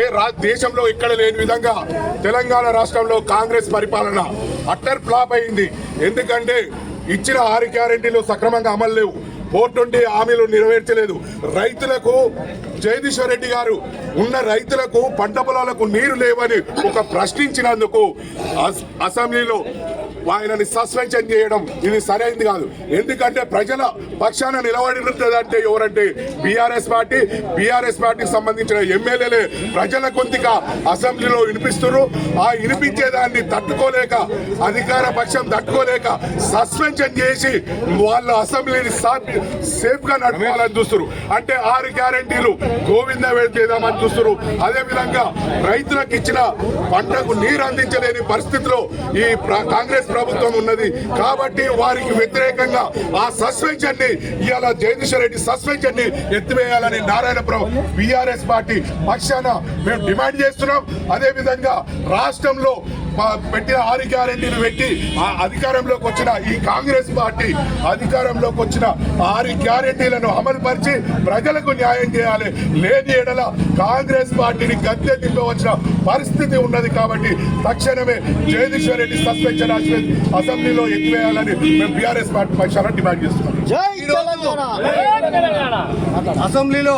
రా- దేశంలో ఎక్కడ లేని విధంగా తెలంగాణ రాష్ట్రంలో కాంగ్రెస్ పరిపాలన అట్టర్ ఫ్లాప్ అయింది. ఎందుకంటే ఇచ్చిన ఆరు గ్యారెంటీలు సక్రమంగా అమలు లేవు. ఫోర్ నుండి హామీలు నెరవేర్చలేదు. రైతులకు జగదీశ్వర్ రెడ్డి గారు ఉన్న రైతులకు పంట పొలాలకు నీరు లేవని ఒక ప్రశ్నించినందుకు అస్- అసెంబ్లీలో ఆయనని సస్పెన్షన్ చేయడం ఇది సరైనది కాదు. ఎందుకంటే ప్రజల పక్షాన నిలబడినదంటే ఎవరంటే బీఆర్ఎస్ పార్టీ. బీఆర్ఎస్ పార్టీకి సంబంధించిన ఎమ్మెల్యేలే ప్రజల గొంతుక అసెంబ్లీలో వినిపిస్తున్నారు. ఆ వినిపించేదాన్ని తట్టుకోలేక అధికార పక్షం తట్టుకోలేక సస్పెన్షన్ చేసి వాళ్ళ అసెంబ్లీని సేఫ్గా నడపాలని చూస్తారు అంటే ఆరు గ్యారెంటీలు గోవింద చేద్దామని చూస్తారు అదే విధంగా రైతులకు ఇచ్చిన పంటకు నీరు అందించలేని పరిస్థితిలో ఈ కాంగ్రెస్ ప్రభుత్వం ఉన్నది. కాబట్టి వారికి వ్యతిరేకంగా ఆ సస్పెన్షన్ని ఇవాళ జగదీశ్వర్ రెడ్డి సస్పెన్షన్ని ఎత్తివేయాలని నారాయణపురం బీఆర్ఎస్ పార్టీ పక్షాన మేము డిమాండ్ చేస్తున్నాం. అదే విధంగా రాష్ట్రంలో పెట్టిన ఆరు గ్యారెంటీలు పెట్టి ఆ అధికారంలోకి వచ్చిన ఈ కాంగ్రెస్ పార్టీ అధికారంలోకి వచ్చిన ఆరు గ్యారెంటీలను అమలు పరిచి ప్రజలకు న్యాయం చేయాలి. లేని ఎడల కాంగ్రెస్ పార్టీని గద్దె దింపవలసిన పరిస్థితి ఉన్నది కాబట్టి తక్షణమే జగదీశ్వర్ రెడ్డి సస్పెన్షన్ అసెంబ్లీలో ఎత్తివేయాలని మేము బీఆర్ఎస్ పార్టీ పక్షాన డిమాండ్ చేస్తున్నాం. జై తెలంగాణ! అసెంబ్లీలో